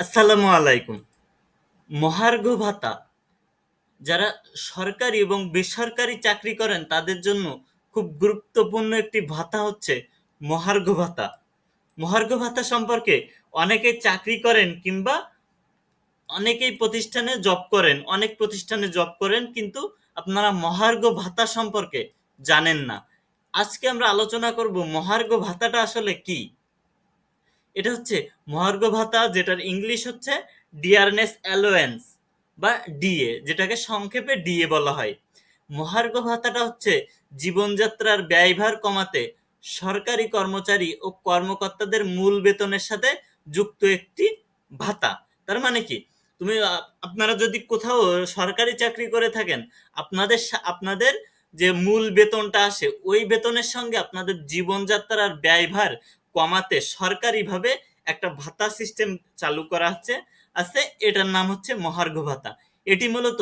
আসসালামু আলাইকুম। মহার্ঘ ভাতা। যারা সরকারি এবং বেসরকারি চাকরি করেন, তাদের জন্য খুব গুরুত্বপূর্ণ একটি ভাতা হচ্ছে মহার্ঘ ভাতা। মহার্ঘ ভাতা সম্পর্কে অনেকে চাকরি করেন কিংবা অনেকেই প্রতিষ্ঠানে জব করেন, অনেক প্রতিষ্ঠানে জব করেন, কিন্তু আপনারা মহার্ঘ ভাতা সম্পর্কে জানেন না। আজকে আমরা আলোচনা করব মহার্ঘ ভাতাটা আসলে কি? এটা হচ্ছে মহার্ঘ ভাতা, যেটার ইংলিশ হচ্ছে ডিয়ারনেস অ্যালোয়েন্স বা ডিএ যেটাকে সংক্ষেপে ডিএ বলা হয়। মহার্ঘ ভাতাটা হচ্ছে জীবনযাত্রার ব্যয়ভার কমাতে সরকারি কর্মচারী ও কর্মকর্তাদের মূল বেতনের সাথে যুক্ত একটি ভাতা। তার মানে কি? তুমি আপনারা যদি কোথাও সরকারি চাকরি করে থাকেন, আপনাদের আপনাদের যে মূল বেতনটা আসে, ওই বেতনের সঙ্গে আপনাদের জীবনযাত্রার ব্যয়ভার কমাতে সরকারিভাবে একটা ভাতা সিস্টেম চালু করা হচ্ছে। আছে, এটার নাম হচ্ছে মহার্ঘ ভাতা। এটি মূলত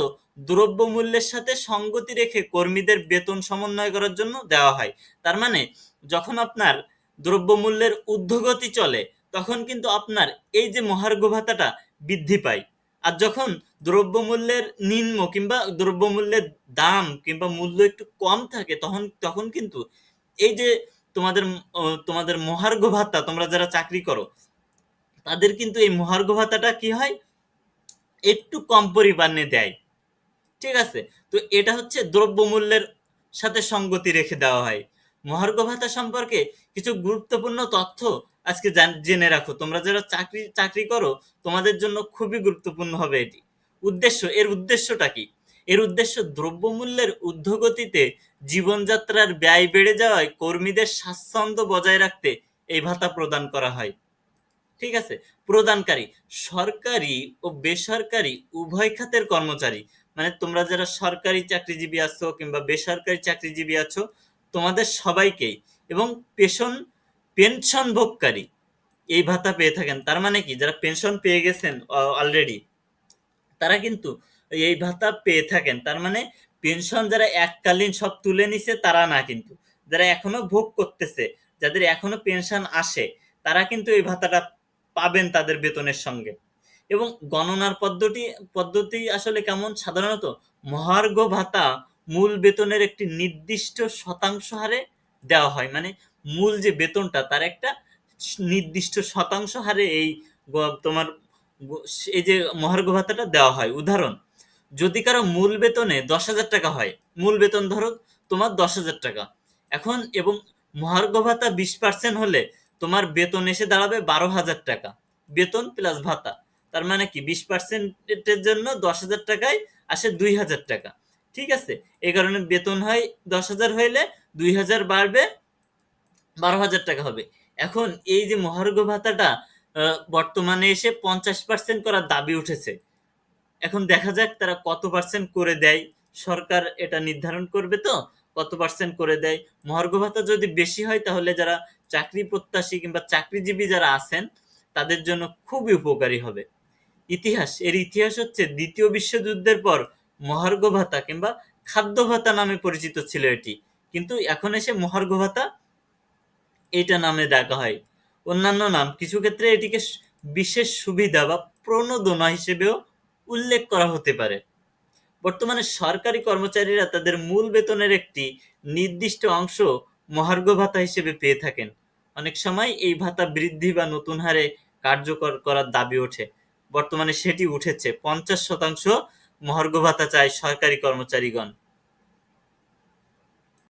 দ্রব্যমূল্যের সাথে সঙ্গতি রেখে কর্মীদের বেতন সমন্বয় করার জন্য দেওয়া হয়। তার মানে যখন আপনার দ্রব্যমূল্যের ঊর্ধ্বগতি চলে, তখন কিন্তু আপনার এই যে মহার্ঘ ভাতাটা বৃদ্ধি পায়। আর যখন দ্রব্যমূল্যের নিম্ন কিংবা দ্রব্যমূল্যের দাম কিংবা মূল্য একটু কম থাকে, তখন তখন কিন্তু এই যে তোমাদের তোমাদের মহার্ঘ ভাতা, তোমরা যারা চাকরি করো, তাদের কিন্তু এই মহার্ঘ ভাতাটা কি হয়? একটু কম পরিমাণে দেয়। ঠিক আছে? তো এটা হচ্ছে দ্রব্যমূল্যের সাথে সঙ্গতি রেখে দেওয়া হয়। মহার্ঘ ভাতা সম্পর্কে কিছু গুরুত্বপূর্ণ তথ্য আজকে জেনে রাখো। তোমরা যারা চাকরি চাকরি করো, তোমাদের জন্য খুবই গুরুত্বপূর্ণ হবে এটি। উদ্দেশ্য, এর উদ্দেশ্যটা কি? এর উদ্দেশ্য দ্রব্যমূল্যের ঊর্ধ্বগতিতে জীবনযাত্রার ব্যয় বেড়ে যাওয়ায় কর্মীদের স্বাচ্ছন্দ্য বজায় রাখতে এই ভাতা প্রদান করা হয়। ঠিক আছে? প্রদানকারী, সরকারি ও বেসরকারি উভয় খাতের কর্মচারী মানে তোমরা যারা সরকারি চাকরিজীবী আছো কিংবা বেসরকারি চাকরিজীবী আছো, তোমাদের সবাইকেই এবং পেশন পেনশন ভোগকারী এই ভাতা পেয়ে থাকেন। তার মানে কি? যারা পেনশন পেয়ে গেছেন অলরেডি তারা কিন্তু এই ভাতা পেয়ে থাকেন। তার মানে পেনশন যারা এককালীন সব তুলে নিছে, তারা না কিন্তু। যারা এখনও ভোগ করতেছে, যাদের এখনও পেনশন আসে, তারা কিন্তু এই ভাতাটা পাবেন তাদের বেতনের সঙ্গে। এবং গণনার পদ্ধতি পদ্ধতি আসলে কেমন? সাধারণত মহার্ঘ ভাতা মূল বেতনের একটি নির্দিষ্ট শতাংশ হারে দেওয়া হয়। মানে মূল যে বেতনটা, তার একটা নির্দিষ্ট শতাংশ হারে এই তোমার এই যে মহার্ঘ ভাতাটা দেওয়া হয়। উদাহরণ যদি কারও মূল বেতনে দশ হাজার টাকা হয়, মূল বেতন ধরো তোমার দশ হাজার টাকা। এখন এবং মহার্ঘ ভাতা বিশ পার্সেন্ট হলে তোমার বেতন এসে দাঁড়াবে বারো হাজার টাকা। বেতন প্লাস ভাতা। তার মানে কি? বিশ পার্সেন্টের জন্য দশ হাজার টাকায় আসে দুই হাজার টাকা। ঠিক আছে? এই কারণে বেতন হয় দশ হাজার হইলে দুই হাজার বাড়বে, বারো হাজার টাকা হবে। এখন এই যে মহার্ঘ ভাতাটা বর্তমানে এসে পঞ্চাশ পার্সেন্ট করার দাবি উঠেছে। এখন দেখা যাক তারা কত পার্সেন্ট করে দেয়। সরকার এটা নির্ধারণ করবে তো? কত পার্সেন্ট করে দেয়? মহার্ঘ ভাতা যদি বেশি হয়, তাহলে যারা চাকরি প্রত্যাশী কিংবা চাকরিজীবী যারা আছেন, তাদের জন্য খুবই উপকারী হবে। ইতিহাস, এর ইতিহাস হচ্ছে দ্বিতীয় বিশ্বযুদ্ধের পর মহার্ঘ ভাতা কিংবা খাদ্য ভাতা নামে পরিচিত ছিল এটি। কিন্তু এখন এসে মহার্ঘ ভাতা এইটা নামে ডাকা হয়। অন্যান্য নাম, কিছু ক্ষেত্রে এটিকে বিশেষ সুবিধা বা প্রণোদনা হিসেবেও উল্লেখ করা হতে পারে। বর্তমানে সরকারি কর্মচারীরা তাদের মূল বেতনের একটি নির্দিষ্ট অংশ মহার্ঘ ভাতা হিসেবে পেয়ে থাকেন। অনেক সময় এই ভাতা বৃদ্ধি বা নতুন হারে কার্যকর করার দাবি ওঠে। বর্তমানে সেটি উঠেছে পঞ্চাশ শতাংশ মহার্ঘ ভাতা চায় সরকারি কর্মচারীগণ।